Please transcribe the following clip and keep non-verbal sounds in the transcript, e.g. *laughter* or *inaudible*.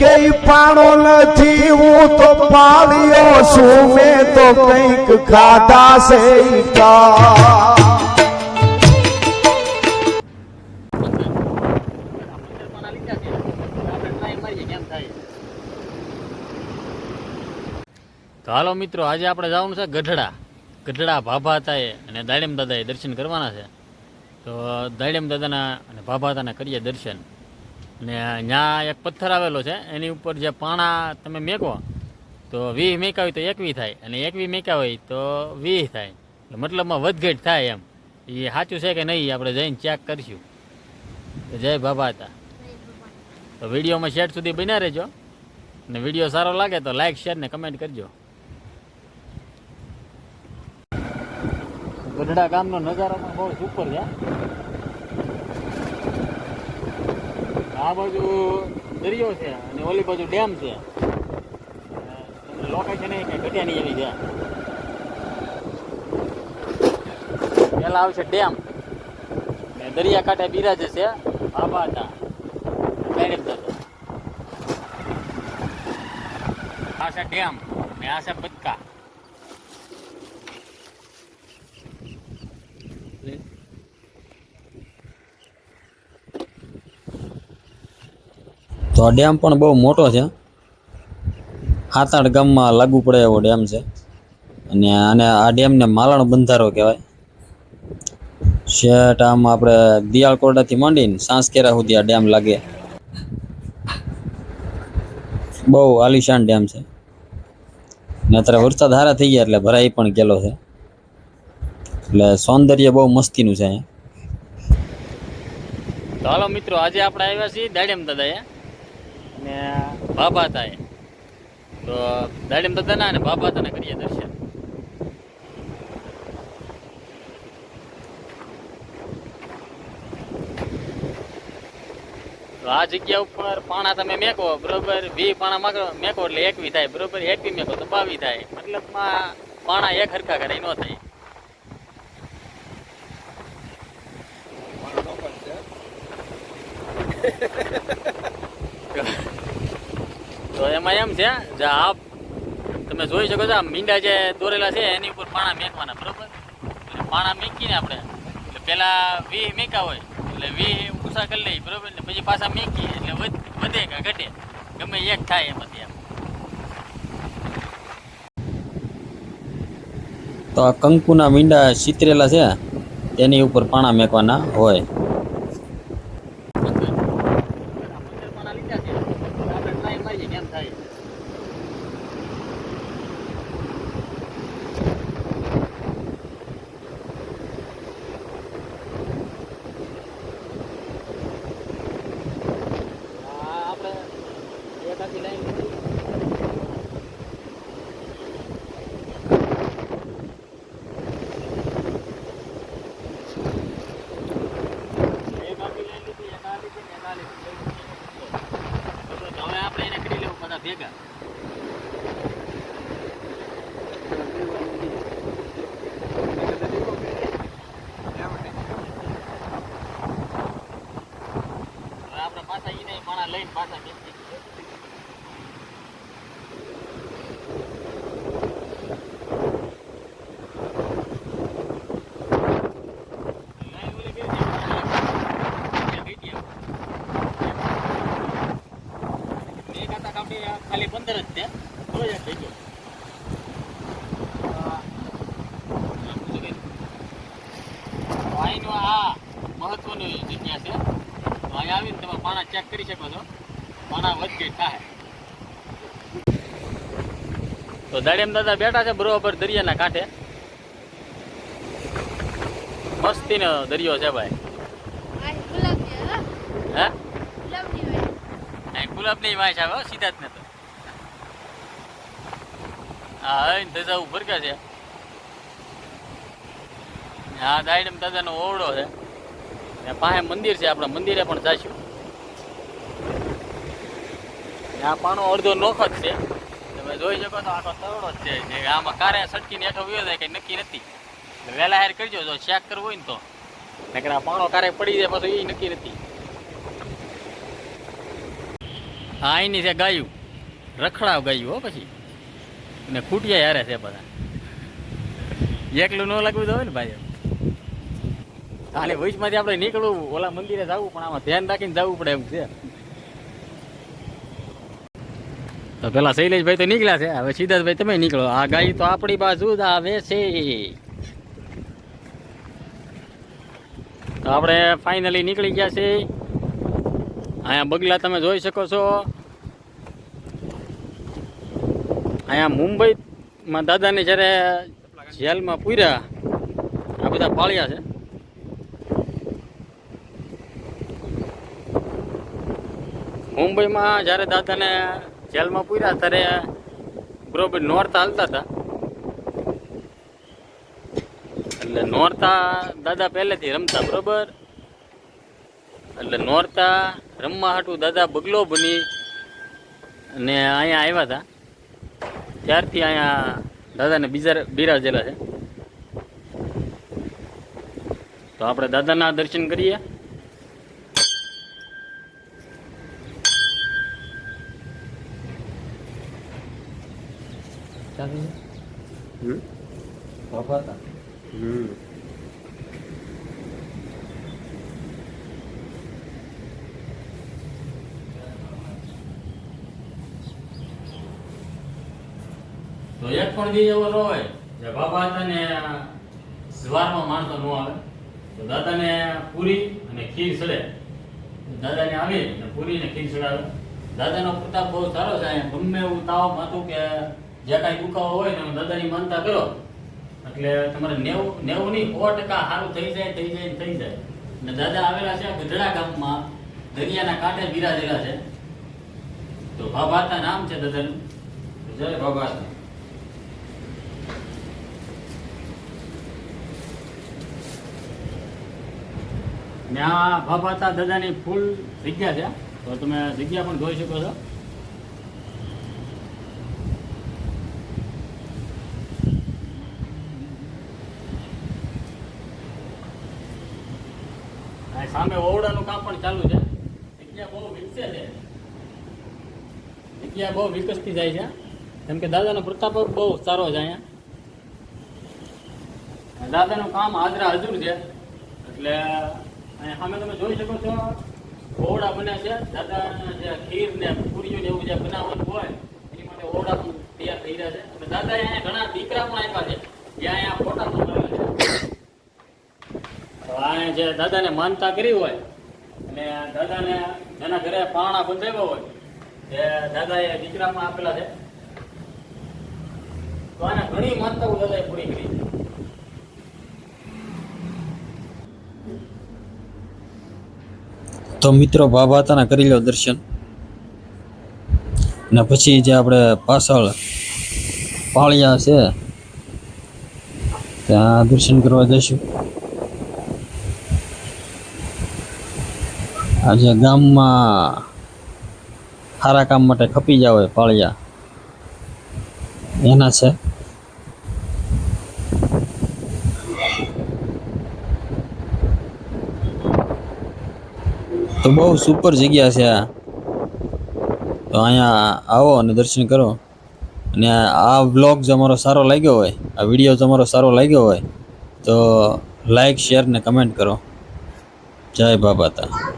કે પાણો નથી, હું તો પાળ્યો છું, મેં તો કંઈક ખાધા છે તો હાલો મિત્રો, આજે આપણે જવાનું છે ગઢડા. ગઢડા ભાભા તાએ અને દાડેમ દાદાએ દર્શન કરવાના છે. તો દાડેમ દાદાના અને ભાભા તાના કરીએ દર્શન. અને ત્યાં એક પથ્થર આવેલો છે, એની ઉપર જે પાણા તમે મેકો, તો વીહ મેકા હોય તો એકવી થાય, અને એકવી હોય તો વીહ થાય. મતલબમાં વધઘટ થાય એમ. એ સાચું છે કે નહીં આપણે જઈને ચેક કરીશું. જય બાબા હતા તો વિડીયોમાં શેર સુધી બન્યા રહેજો. અને વીડિયો સારો લાગે તો લાઈક શેર ને કમેન્ટ કરજો. ગઢડા ગામનો નજારો પણ બહુ સુપર છે. આ બાજુ દરિયો છે અને ઓલી બાજુ ડેમ છે. લોકેશન એ કઈ ઘટ્યા નહીં એવી છે. પેલા આવશે ડેમ. ને દરિયા કાંઠે બિરાજે છે હતા ગણિત દાદા આ છે ડેમ ને આ છે બચકા તો આ ડેમ પણ બહુ મોટો છે. સાત આઠ ગામમાં લાગુ પડે એવો ડેમ છે. અને આને આ ડેમને માલણ બંધારો કહેવાય. શેઠ આમ આપણે દિયાળ કોરડાથી માંડીને સાંસકેરા સુધી આ ડેમ લાગે. બહુ આલિશાન ડેમ છે. ને અત્યારે વરસાદ હારા થઈ ગયા એટલે ભરાઈ પણ ગયેલો છે. એટલે સૌંદર્ય બહુ મસ્તીનું છે અહીંયા. તો હાલો મિત્રો, આજે આપણે આવ્યા છીએ દાડેમ દાદાએ. અને બાબા થાય. તો દાડીમ દાદાના અને બાબા તને કરીએ દર્શન. તો આ જગ્યા ઉપર પાણા તમે મેકો બરોબર? વી પાણા માગો મેકો એટલે એકવી થાય બરોબર? એકવી મેકો તો બાવી થાય. મતલબમાં પાણા એક હરખા કરે ન થાય. *laughs* તો એમાં એમ છે જે આપ તમે જોઈ શકો છો, આ મીંડા જે દોરેલા છે, એની ઉપર પાણા મેકવાના, બરોબર? એટલે પાણા મેકીને આપણે, એટલે પેલા વીહ મેકા હોય, એટલે વીહ ઉષા કરી લઈ બરોબર? ને પછી પાછા મેકી એટલે વધે કે ઘટે, ગમે એક થાય એમાંથી એમ. તો આ કંકુના મીંડા ચિતરેલા છે, તેની ઉપર પાણા મેકવાના હોય પાણા લીધા છે આપણે ટ્રાય મારીએ કેમ થાય આ આપણે એક આખી લાઈન એક આખી લાઈન લીધી એક આ લીધી ને એક આ લીધી બરોબર, તો હવે આપણે એને કરી લેવું બધા ભેગા હવે આપણે પાછા માણા લઈને પાછા બેસી ખાલી પંદર જ છે તો જ થઈ ગયો મહત્વની જગ્યા છે. તો અહીં આવીને તમે પાણા ચેક કરી શકો છો. પાણા વધે થાય. તો દાડેમ દાદા બેઠા છે બરોબર દરિયાના કાંઠે. મસ્તીનો દરિયો છે ભાઈ. ગુલાબી હા. ગુલાબની આવે હો, સીધા જ ને તો. હા ધજા ઉપર કે છે. હા દાયડમ દાદાનો ઓવડો છે. પાસે મંદિર છે, આપણે મંદિરે પણ જઈશું આ પાનો અડધો નોખ જ છે. તમે જોઈ શકો તો આખો તરડો જ છે આમાં કારે સટકીને હેઠો વ્યો જાય, કઈ નક્કી નથી. વહેલા હાર કરજો, જો ચેક કરવું હોય ને તો. નકર આ પાણો કારે પડી જાય, પાછું એ નક્કી નથી. આ અહીંની છે ગાયું. રખડાવ ગાયું, હો પછી. ને ખૂટિયા હારે છે બધા. એકલું ન લાગવું તો હોય ને ભાઈ. આને વૈશમાંથી આપણે નીકળવું ઓલા મંદિરે જવું પણ આમાં ધ્યાન રાખીને જવું પડે એમ છે. તો પેલા શૈલેષભાઈ તો નીકળ્યા છે હવે સિદ્ધાર્થભાઈ તમે નીકળો. આ ગાય તો આપણી બાજુ જ આવે છે. તો આપણે ફાઇનલી નીકળી ગયા છે. અહીંયા બગલા તમે જોઈ શકો છો. અહીંયા મુંબઈમાં દાદાને જ્યારે જેલમાં પૂર્યા આ બધા પાળ્યા છે. મુંબઈમાં જ્યારે દાદાને જેલમાં પૂર્યા ત્યારે બરોબર નોરતા હાલતા હતા. એટલે નોરતા દાદા પહેલેથી રમતા, બરોબર? એટલે નોરતા રમવા હાટું દાદા બગલો બની અને અહીંયા આવ્યા હતા. ત્યારથી અહીંયા દાદાને બીજા બિરાજેલા છે. તો આપણે દાદાના દર્શન કરીએ. તો એક પણ દી એવો ન હોય જે બાબા હતા ને સવારમાં માણસો ન આવે તો દાદાને પૂરી અને ખીર સડે. દાદાને આવી ને પૂરી ને ખીર સડાવે. દાદાનો પ્રતાપ બહુ સારો છે ગમે એવું તાવ માથું કે જે કાંઈ દુખાવો હોય ને દાદાની માનતા કરો. એટલે તમારે નેવું નેવું નહીં સો ટકા સારું થઈ જાય થઈ જાય થઈ જાય. ને દાદા આવેલા છે ગઢડા ગામમાં, દરિયાના કાંઠે બિરાજેલા છે. તો ભાભાતા નામ છે દાદાનું. જય ભાભાતા. ને આ ભાભાતા દાદાની ફૂલ જગ્યા છે. તો તમે જગ્યા પણ જોઈ શકો છો. સામે ઓવડાનું કામ પણ ચાલુ છે. જગ્યા બહુ વિકસે છે. જગ્યા બહુ વિકસતી જાય છે. કેમ કે દાદાનો પ્રતાપ બહુ સારો છે અહીંયા. દાદાનું કામ હાજરા હજુર છે. એટલે અહીંયા સામે તમે જોઈ શકો છો ઓવડા બને છે. દાદાના જે ખીર ને પૂરીઓ એવું જે બનાવવાનું હોય, એની માટે ઓવડા પણ તૈયાર થઈ રહ્યા છે. દાદા અહીંયા ઘણા દીકરા પણ આપ્યા છે. જે અહીંયા ફોટા પણ કરેલા છે તો આ જે દાદાને માનતા કરી હોય અને દાદાને જેના ઘરે પારણા બંધાવ્યા હોય, એ દાદાએ દીકરામાં આપેલા છે. તો આને ઘણી માનતાઓ દાદાએ પૂરી કરી. તો મિત્રો બાબાતાના કરી લો દર્શન. ને પછી જે આપણે પાછળ પાળિયા છે, ત્યાં દર્શન કરવા જઈશું. આજે ગામમાં સારા કામ માટે ખપી જાવ પાળિયા. એના છે. તો બહુ સુપર જગ્યા છે આ. તો અહીંયા આવો અને દર્શન કરો. અને આ વ્લોગ જો અમારો સારો લાગ્યો હોય, આ વીડિયો તમારો સારો લાગ્યો હોય, તો લાઈક શેર ને કમેન્ટ કરો. જય બાબાતા